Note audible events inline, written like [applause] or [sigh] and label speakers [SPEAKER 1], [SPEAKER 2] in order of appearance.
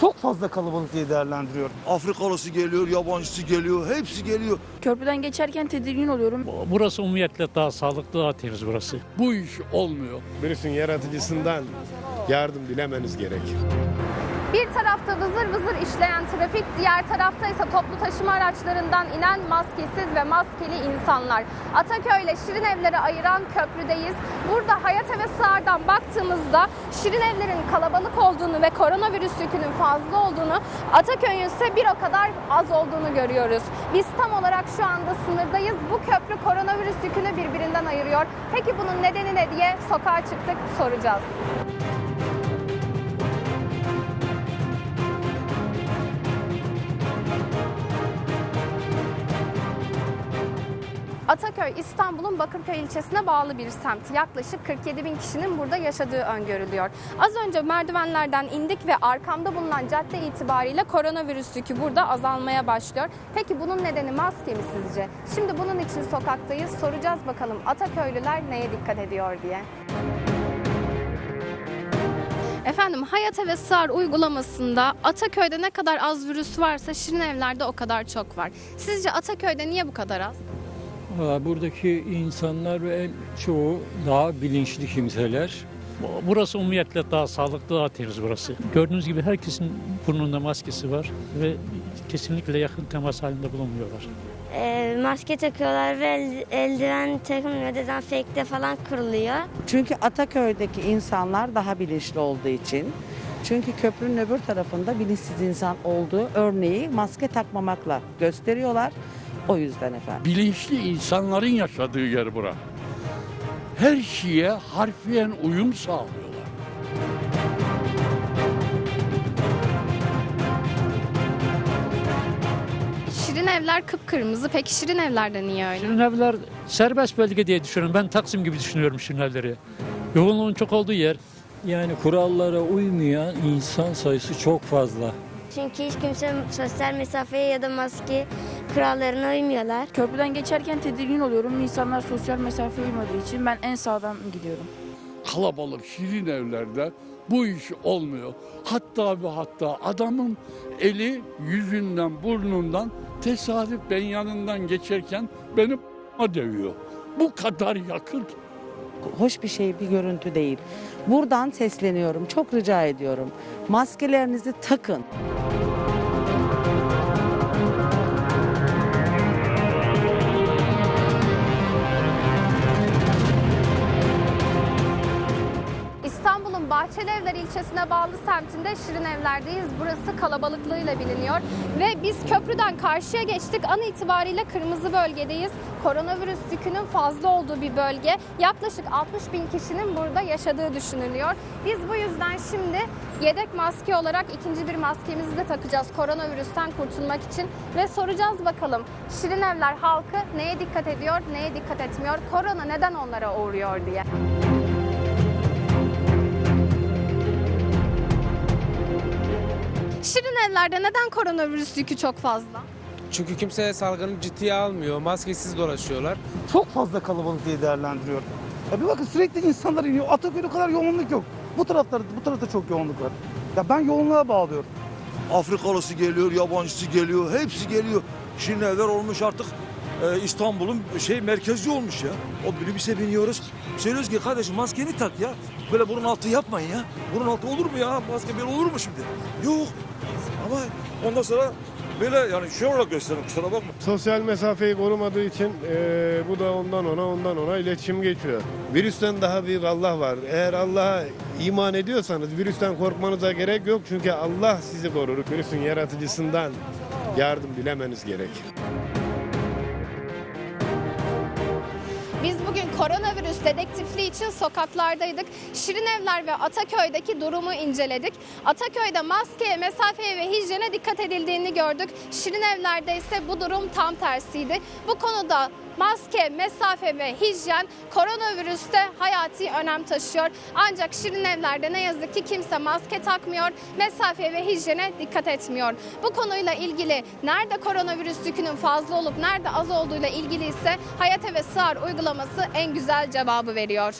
[SPEAKER 1] çok fazla kalabalık diye değerlendiriyorum.
[SPEAKER 2] Afrikalısı geliyor, yabancısı geliyor, hepsi geliyor.
[SPEAKER 3] Köprüden geçerken tedirgin oluyorum.
[SPEAKER 4] Burası umumiyetle daha sağlıklı, daha temiz burası.
[SPEAKER 5] Bu iş olmuyor.
[SPEAKER 6] Virüsün yaratıcısından yardım dilemeniz gerek.
[SPEAKER 7] Bir tarafta vızır vızır işleyen trafik, diğer tarafta ise toplu taşıma araçlarından inen maskesiz ve maskeli insanlar. Ataköy ile Şirin Evleri ayıran köprüdeyiz. Burada Hayat Eve Sığar'dan baktığımızda Şirin Evler'in kalabalık olduğunu ve koronavirüs yükünün fazla olduğunu, Ataköy'ün ise bir o kadar az olduğunu görüyoruz. Biz tam olarak şu anda sınırdayız. Bu köprü koronavirüs yükünü birbirinden ayırıyor. Peki bunun nedeni ne diye sokağa çıktık soracağız. Ataköy İstanbul'un Bakırköy ilçesine bağlı bir semt. Yaklaşık 47 bin kişinin burada yaşadığı öngörülüyor. Az önce merdivenlerden indik ve arkamda bulunan cadde itibariyle koronavirüs yükü burada azalmaya başlıyor. Peki bunun nedeni maske mi sizce? Şimdi bunun için sokaktayız. Soracağız bakalım Ataköylüler neye dikkat ediyor diye. Efendim Hayat Eve Sığar uygulamasında Ataköy'de ne kadar az virüs varsa Şirin Evler'de o kadar çok var. Sizce Ataköy'de niye bu kadar az?
[SPEAKER 8] Buradaki insanlar ve en çoğu daha bilinçli kimseler.
[SPEAKER 4] Burası umumiyetle daha sağlıklı, daha temiz burası. Gördüğünüz gibi herkesin burnunda maskesi var ve kesinlikle yakın temas halinde bulunmuyorlar.
[SPEAKER 9] Ee, maske takıyorlar ve el- eldiven takılmıyor. Dezenfekte falan kuruluyor.
[SPEAKER 10] Çünkü Ataköy'deki insanlar daha bilinçli olduğu için. Çünkü köprünün öbür tarafında bilinçsiz insan olduğu örneği maske takmamakla gösteriyorlar. O yüzden efendim.
[SPEAKER 5] Bilinçli insanların yaşadığı yer bura. Her şeye harfiyen uyum sağlıyorlar.
[SPEAKER 7] Şirin Evler kıpkırmızı. Peki Şirin Evler'de niye öyle?
[SPEAKER 4] Şirin evler serbest bölge diye düşünüyorum. Ben Taksim gibi düşünüyorum Şirin evleri. Yoğunluğun çok olduğu yer.
[SPEAKER 8] Yani kurallara uymayan insan sayısı çok fazla.
[SPEAKER 9] Çünkü hiç kimse sosyal mesafeye ya da maske kurallarına uymuyorlar.
[SPEAKER 3] Köprüden geçerken tedirgin oluyorum. İnsanlar sosyal mesafe uymadığı için ben en sağdan gidiyorum.
[SPEAKER 5] Kalabalık şirin evlerde bu iş olmuyor. Hatta ve hatta adamın eli yüzünden burnundan tesadüf ben yanından geçerken beni [laughs] dövüyor. Bu kadar yakın.
[SPEAKER 10] Hoş bir şey, bir görüntü değil. Buradan sesleniyorum. Çok rica ediyorum. Maskelerinizi takın.
[SPEAKER 7] Bahçelievler ilçesine bağlı semtinde Şirin Evler'deyiz. Burası kalabalıklığıyla biliniyor. Ve biz köprüden karşıya geçtik. An itibariyle kırmızı bölgedeyiz. Koronavirüs yükünün fazla olduğu bir bölge. Yaklaşık 60 bin kişinin burada yaşadığı düşünülüyor. Biz bu yüzden şimdi yedek maske olarak ikinci bir maskemizi de takacağız koronavirüsten kurtulmak için. Ve soracağız bakalım Şirin Evler halkı neye dikkat ediyor, neye dikkat etmiyor, korona neden onlara uğruyor diye. Şirin evlerde neden koronavirüs yükü çok fazla?
[SPEAKER 11] Çünkü kimse salgını ciddiye almıyor. Maskesiz dolaşıyorlar.
[SPEAKER 1] Çok fazla kalabalık diye değerlendiriyorum. Ya bir bakın sürekli insanlar iniyor. Ataköy'de o kadar yoğunluk yok. Bu taraflarda bu tarafta çok yoğunluk var. Ya ben yoğunluğa bağlıyorum.
[SPEAKER 2] Afrikalısı geliyor, yabancısı geliyor, hepsi geliyor. Şimdi evler olmuş artık e, İstanbul'un şey merkezi olmuş ya. O minibüse biniyoruz. Söylüyoruz ki kardeşim maskeni tak ya. Böyle burun altı yapmayın ya. Burun altı olur mu ya? Maske böyle olur mu şimdi? Yok. Ama ondan sonra böyle yani şey olarak gösterin kusura bakma.
[SPEAKER 6] Sosyal mesafeyi korumadığı için eee, bu da ondan ona ondan ona iletişim geçiyor. Virüsten daha büyük Allah var. Eğer Allah'a iman ediyorsanız virüsten korkmanıza gerek yok. Çünkü Allah sizi korur. Virüsün yaratıcısından yardım dilemeniz gerek.
[SPEAKER 7] Koronavirüs dedektifliği için sokaklardaydık. Şirin Evler ve Ataköy'deki durumu inceledik. Ataköy'de maskeye, mesafeye ve hijyene dikkat edildiğini gördük. Şirin Evler'de ise bu durum tam tersiydi. Bu konuda maske, mesafe ve hijyen koronavirüste hayati önem taşıyor. Ancak Şirin Evler'de ne yazık ki kimse maske takmıyor, mesafe ve hijyene dikkat etmiyor. Bu konuyla ilgili nerede koronavirüs yükünün fazla olup nerede az olduğuyla ilgili ise Hayat Eve Sığar uygulaması en güzel cevabı veriyor.